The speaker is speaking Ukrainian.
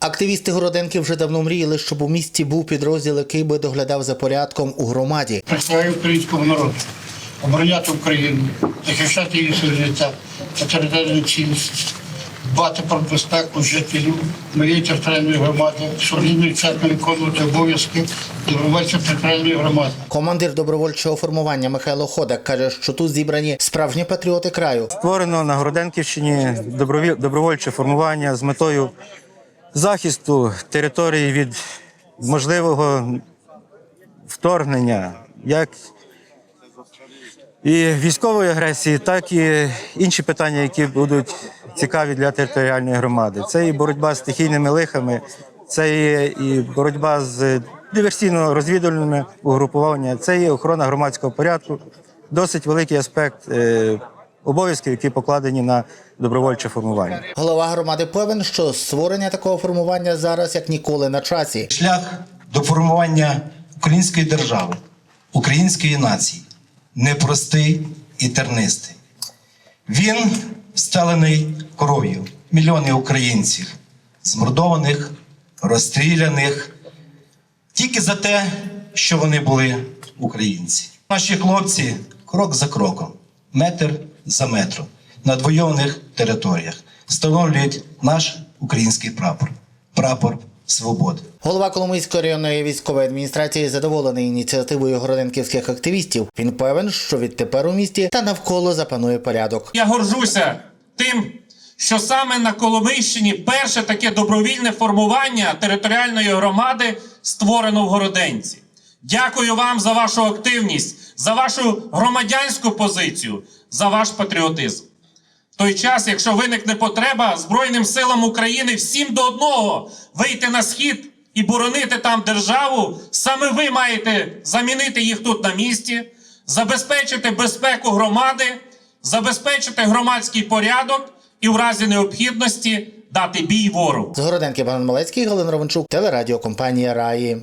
Активісти Городенки вже давно мріяли, щоб у місті був підрозділ, який би доглядав за порядком у громаді. Представляю українського народу, обороняти Україну, захищати її суверенітет та територіальну цілісність, дбати про безпеку жителів моєї територіальної громади, і чесно виконувати обов'язки добровольців територіальної громади. Командир добровольчого формування Михайло Ходак каже, що тут зібрані справжні патріоти краю. Створено на Городенківщині доброві- добровольче формування з метою захисту території від можливого вторгнення, як і військової агресії, так і інші питання, які будуть цікаві для територіальної громади. Це і боротьба з стихійними лихами, це і боротьба з диверсійно-розвідувальними угрупуваннями, це і охорона громадського порядку. Досить великий аспект обов'язків, які покладені на добровольче формування. Голова громади певен, що створення такого формування зараз як ніколи на часі. шлях до формування української держави, української нації непростий і тернистий. Він стелений кров'ю мільйони українців, змордованих, розстріляних тільки за те, що вони були українці. Наші хлопці крок за кроком, метр за метром на двойовних територіях встановлюють наш український прапор прапор свободи. Голова Коломийської районної військової адміністрації задоволений ініціативою городенківських активістів. Він певен, що відтепер у місті та навколо запанує порядок. Я горжуся тим, що саме на Коломийщині перше таке добровільне формування територіальної громади створено в Городенці. Дякую вам за вашу активність, за вашу громадянську позицію, за ваш патріотизм. В той час, якщо виникне потреба Збройним силам України всім до одного вийти на схід і боронити там державу, саме ви маєте замінити їх тут на місці, забезпечити безпеку громади, забезпечити громадський порядок і в разі необхідності дати бій ворогу. З Городенки Богдан Малецький, Галина Ровенчук, телерадіокомпанія Раї.